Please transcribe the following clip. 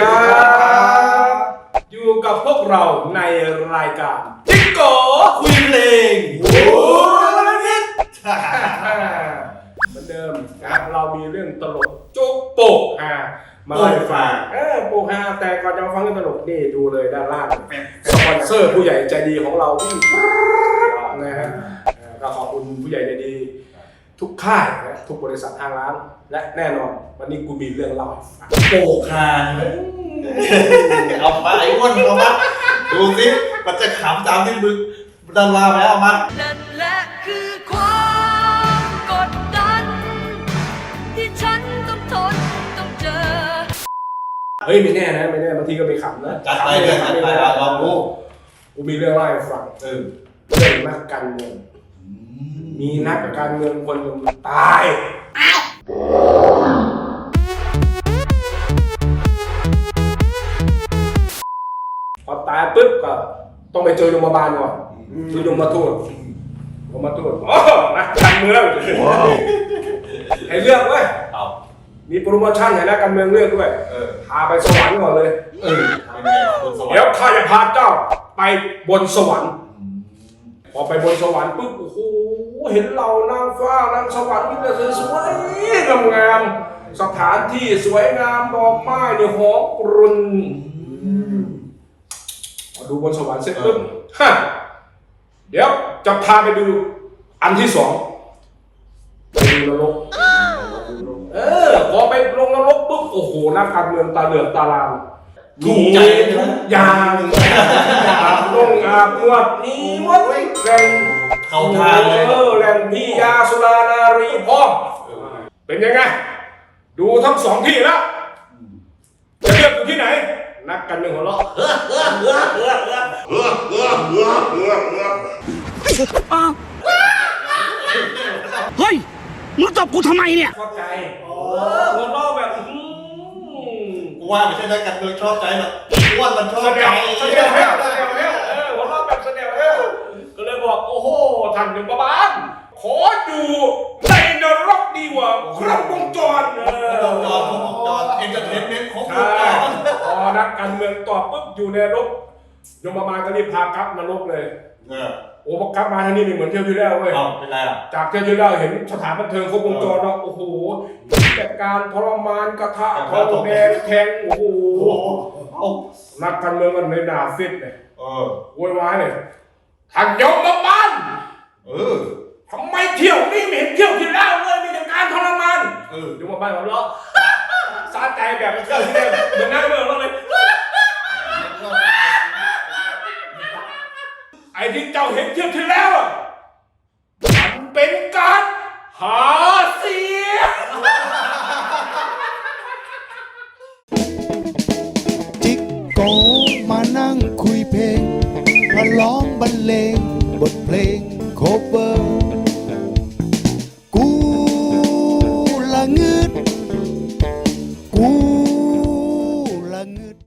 ครับ อยู่กับพวกเราในรายการจิกโกคุยเพลงโอ้นิดเหมือนเดิมครับเรามีเรื่องตลกจุกโปกฮามาเล่าให้ฟังเออโปกฮาแต่ก่อนจะมาฟังเรื่องตลกนี่ดูเลยด้านล่างสปอนเซอร์ผู้ใหญ่ใจดีของเราวิ่งนะฮะเออก็ขอบคุณผู้ใหญ่ใจดี ทุกค่ายและทุกบริษัททางร้าน และแน่นอนวันนี้กูมีเรื่องเล่าให้ฟังโปกฮาใช่ไหมเอามาไอ้อ้วนเอามาดูสิมันจะขำตามที่มึงดันลาไปแล้วเอามานั่นแหละคือความกดดัน ที่ฉันต้องทนต้องเจอ เฮ้ยไม่แน่นะไม่แน่บางทีก็มีขำนะจัดไปเลยจัดไปเอาลองดูกูมีเรื่องเล่าให้ฟังเออเรื่องนักการเมือง มีนักการเมืองคนหนึ่งตาย พอตายปุ๊บก็ต้องไปเจอโยมบาลก่อนเจอโยมมาทูตโยมมาทูตโอ้นักการเมืองให้เลือกเว้ยเอามีโปรโมชั่นให้นักการเมืองเลือกด้วยเออพาไปสวรรค์ก่อนเลย เออเป็นไงคุณสวัสเดี๋ยวดิ์ข้าจะพาเจ้าไปบนสวรรค์พ อไปบนสวรรค์ปุ๊บโอ้โหเห็นเรานางฟ้านางสวรรค์นี่แต่สวยๆงามๆสถานที่สวยงามดอกไม้เนี่ยหอมกรุ่นพอดูบนสวรรค์เสร็จปุ๊บฮะเดี๋ยวจะพาไปดูอันที่สองไปดูนรกเออพอไปลงนรกปุ๊บโอ้โหนักการเมืองตาเหลือกตาลามถูกใจมีทุกอย่างอาบลงอาบนวดมีหมด แหล่งเข้าทางเลยเออแหล่งพิยาสุรานารีพร้อมเป็นยังไง ดูทั้งสองที่แล้วจะเลือกอยู่ที่ไหน นักการเมืองหัวเราะเฮ้ย มึงตบกูทำไมเนี่ยเข้าใจเออหัวเราะแบบอื้อหือ กูว่าไม่ใช่นักการเมืองชอบใจหรอกอ้วนมันชอบแสดใจงแสดงแล้ หนึ่งประบาลขออยู่ในนรกดีกว่าครบวงจรเออวงจรวงจรเอนเตอร์เทนเมนต์ครบวใช่งจรพอนักการเมืองตอบปุ๊บอยู่ในนรกยมบาลก็รีบพากลับนรกเลยเออโอ้พอกลับมาทางนี้ไม่เหมือนเที่ยวที่แล้วเว้ยเอาเป็นไรอะจากเที่ยวที่แล้วเห็นสถานบันเทิงครบวงจรเนาะโอ้โหแต่การทรมานกระทะทองแดงแทงโอ้โหโอ้โหเอานักการเมืองกันเลยหนาฟิตเลยเออโวยวายเลยท่านยมบาล เออ ทำไมเที่ยวนี้ไม่เห็นเที่ยวที่แล้วเลยมีแต่การทรมาน เออ ยมบาลของเราะสาใจแบบเที่ยวที่แล้วเหมือนนักเมืองเราเลย ไอ้ที่เจ้าเห็นเทียวที่แล้วอะมันเป็นการหาเสียง จิกโกมานั่งคุยเพลง มาร้องบรรเลงบทเพลงโคเวอร์